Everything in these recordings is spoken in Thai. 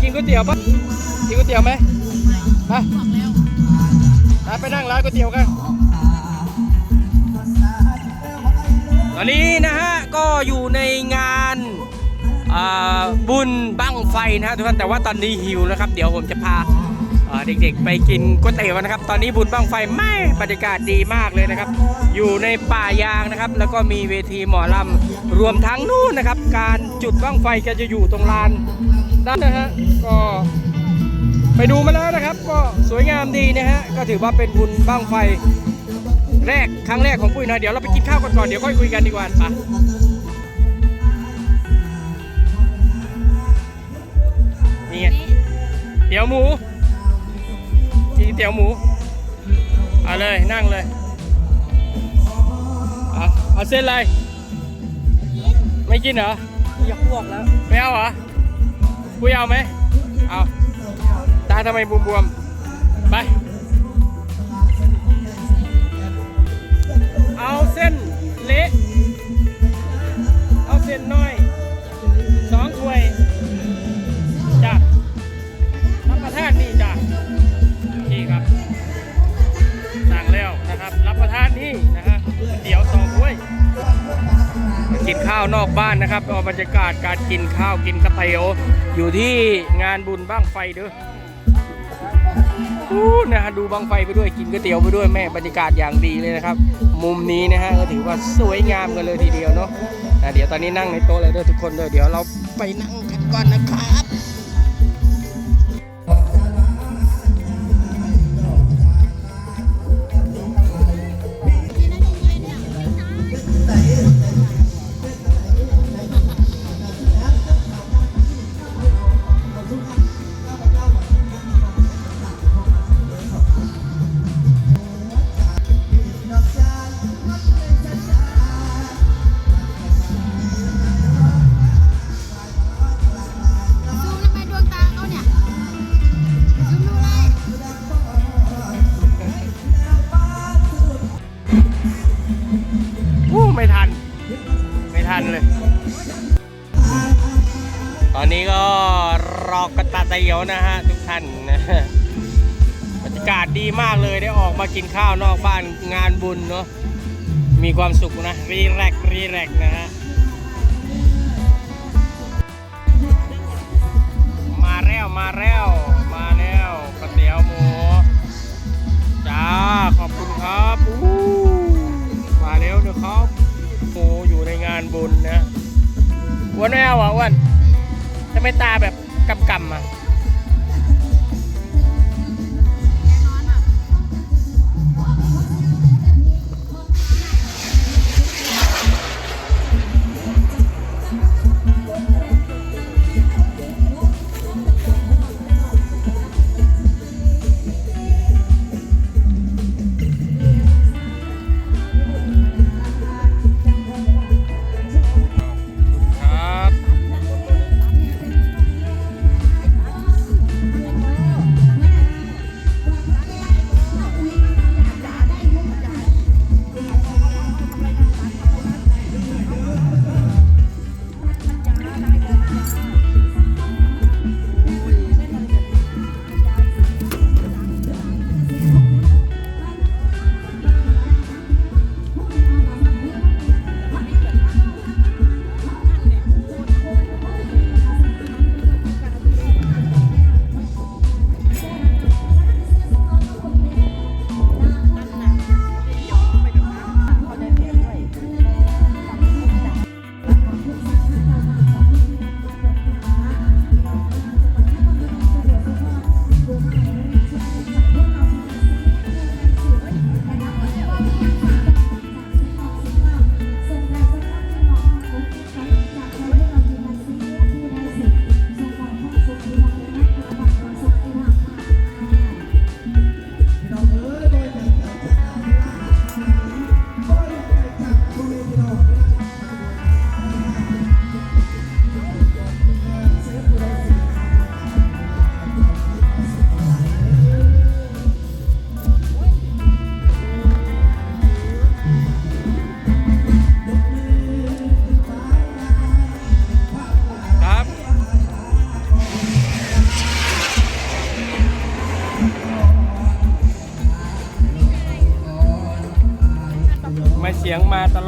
กินก๋วยเตี๋ยวปะกินก๋วยเตี๋ยวไหมไปไปนั่งร้านก๋วยเตี๋ยวกันตอนนี้นะฮะก็อยู่ในงานบุญบั้งไฟนะฮะทุกท่านแต่ว่าตอนนี้หิวนะครับ เดี๋ยวผมจะพาอ่าเด็กๆ ไปกินก๋วยเตี๋ยวนะครับ ตอนนี้บุญบั้งไฟไม่บรรยากาศดีมากเลยนะครับ อยู่ในป่ายางนะครับ แล้วก็มีเวทีหมอลำรวมทั้งนู่นนะครับ การจุดบั้งไฟก็จะอยู่ตรงลาน ด้านนะฮะก็ไปดูมาแล้วนะครับ ก็สวยงามดีนะฮะก็ถือว่าเป็นบุญบั้งไฟแรกครั้งแรกของปุ้ยนะเดี๋ยวเราไปกินข้าวกันก่อนเดี๋ยวค่อยคุยกันดีกว่าไปนี่ไงเตี๋ยวหมูกินเตี๋ยวหมูเอาเลยนั่งเลยเอาเอาเส้นอะไรไม่กินเหรออยากอ้วกแล้วไม่เอาเหรอ ปุ้ยเอาไหมเอาตาทำไมบวมๆ ไป เอาเส้นเละ เอาเส้นน้อย ข้าวนอกบ้านนะครับเอาบรรยากาศการกินข้าวกินกระเตียวอยู่ที่งานบุญบ้างไฟเด้ออู้นะฮะดูบังไฟไปด้วยกินก๋วยเตี๋ยวไปด้วยแม่บรรยากาศอย่างดีเลยนะครับ มุมนี้นะฮะก็ถือว่าสวยงามกันเลยทีเดียวเนาะเดี๋ยวตอนนี้นั่งในโต๊ะเลยเด้อทุกคนเด้อเดี๋ยวเราไปนั่งกันก่อนนะครับ ตียวนะฮะทุกท่านนะบรรยากาศดีมากเลยได้ออกมากินข้าวนอกบ้านงานบุญเนาะมีความสุขนะรีแลกซ์รีแลกซ์นะฮะมาแล้วมาแล้วมาแล้วก๋วยเตี๋ยวหมูจ้าขอบคุณครับอู้มาแล้วนะครับหมูอยู่ในงานบุญนะอ้วันไม่เอาเหรอะอ้วันทำไมตาแบบกำกำอะ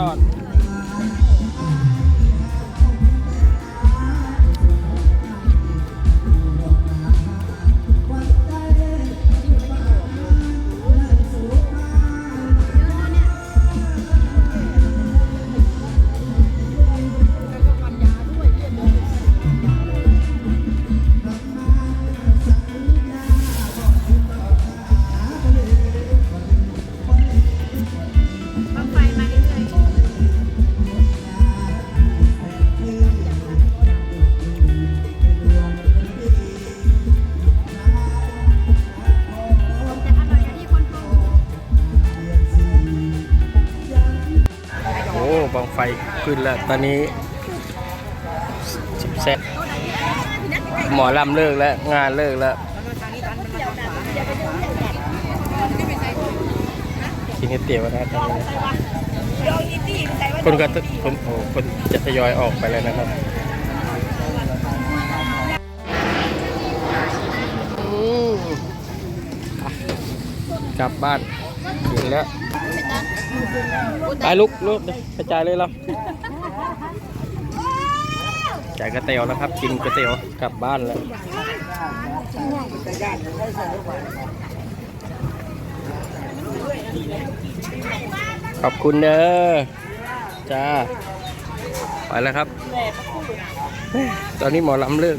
ลอด โอ้บังไฟขึ้นแล้ว ตอนนี้สิบเซตหมอลำเลิกแล้ว งานเลิกแล้วกินก๋วยเตี๋ยวนะตอนนี้คนก็คนโอ้คนจะทยอยออกไปแล้วนะครับกลับบ้านถึงแล้ว ไปลุกลุกกระจายเลยเราจ่ายก๋วยเตี๋ยวแล้วครับ กินก๋วยเตี๋ยวกลับบ้านแล้วขอบคุณเด้อจ้า ไปแล้วครับ ตอนนี้หมอลำเลิก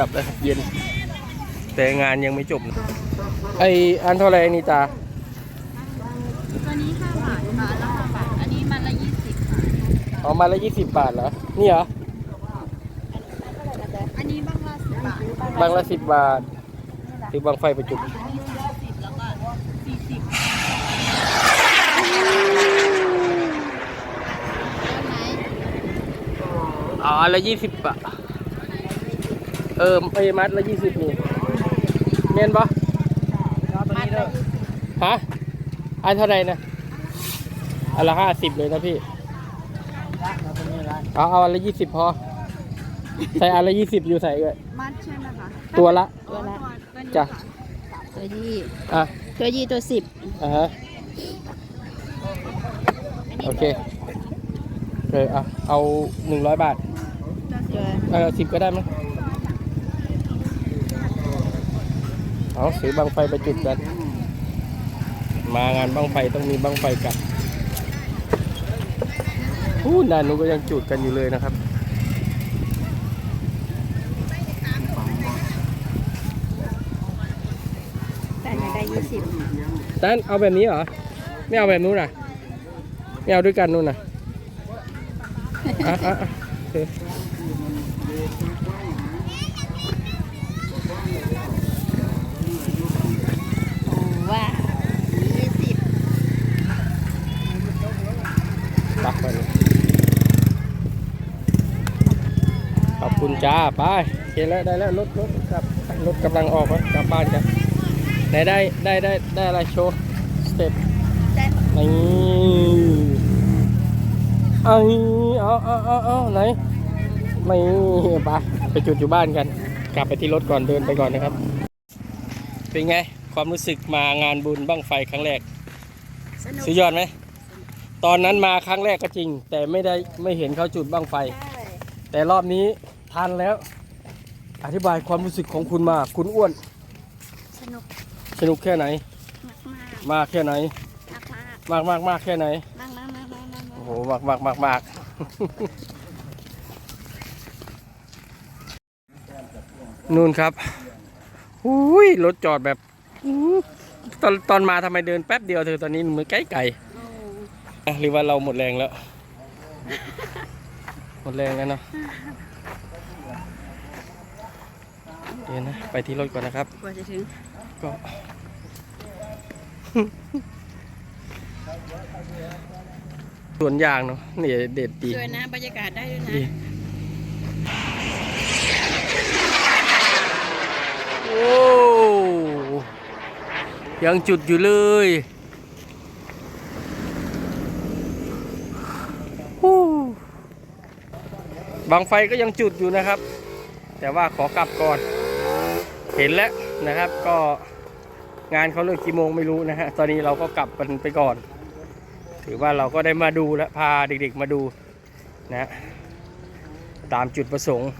กลับแล้วครับเย็น แต่งานยังไม่จบนะไออันเท่าไหรนี่ตา ตัวนี้ห้าบาทมาละห้าบาท อันนี้มันละยี่สิบค่ะเอามาละยี่สิบบาทเหรอ นี่เหรอ อันนี้บ้างละสิบบาทบางละสิบบาทหรือบางไฟประจุอันนี้สิบแล้วก็สี่สิบไหนอ๋ออันละยี่สิบบาท เออไอมัดละยี่สิบนี่เมนปะมัดละฮะอันเท่าไหรนะอันละห้าสิบเลยนะพี่เอาเอาอันละยี่สิบพอ ใส่อันละยี่สิบอยู่ใส่เลยมัดใช่ไหมคะตัวละตัวละจ้ะตัวยี่อะตัวยี่ตัวสิบอ่าฮะโอเคเออเอาเอาหนึ่งร้อยบาทตัวเออสิบก็ได้มั้ง เอาซื้อบังไฟไปจุดกัน มางานบังไฟต้องมีบังไฟกลับอู้นานนู้นก็ยังจุดกันอยู่เลยนะครับแต่ยังได้ยี่สิบตั้นเอาแบบนี้เหรอ ไม่เอาแบบนู้นน่ะไม่เอาด้วยกันนู้นน่ะอะอะอะโอเค ว่ายี่สิบ ปักไปเลยขอบ คุณจ้าไปโอเคแล้วได้แล้วรถรถกับรถกำลังออกแล้วกลับบ้านกันไหนได้ได้ได้ได้อะไรโชว์สเต็ปได้นี่เอาเอาเอาเอาเอาไหนไม่ไปไปจุดอยู่บ้านกัน กลับไปที่รถก่อนเดินไปก่อนนะครับ เป็นไงความรู้สึกมางานบุญบั้งไฟครั้งแรกสุดยอดไหมตอนนั้นมาครั้งแรกก็จริง แต่ไม่ได้ไม่เห็นเขาจุดบั้งไฟ แต่รอบนี้ ทันแล้ว อธิบายความรู้สึกของคุณมา คุณอ้วน สนุกสนุกแค่ไหน มากมากมากแค่ไหนมากมากมากมากมากแค่ไหนมากมากมากมากมากโอ้โหมากมากมากมากนู่นครับอุ้ยรถจอดแบบอู้ตอนตอนมาทำไมเดินแป๊บเดียวเธอตอนนี้มือไกลไกลๆอะหรือว่าเราหมดแรงแล้ว หมดแรงแล้วเนาะเดี๋ยวนะ ไปที่รถก่อนนะครับ กว่าจะถึง ก็ สวนยางเนาะนี่เด็ดดีสวยนะบรรยากาศได้ด้วยนะดีโอ้ ยังจุดอยู่เลยฮู้บางไฟก็ยังจุดอยู่นะครับ แต่ว่าขอกลับก่อน เห็นแล้วนะครับก็งานเขาเลิกกี่โมงไม่รู้นะฮะตอนนี้เราก็กลับกันไปก่อน ถือว่าเราก็ได้มาดูและพาเด็กๆมาดูนะฮะตามจุดประสงค์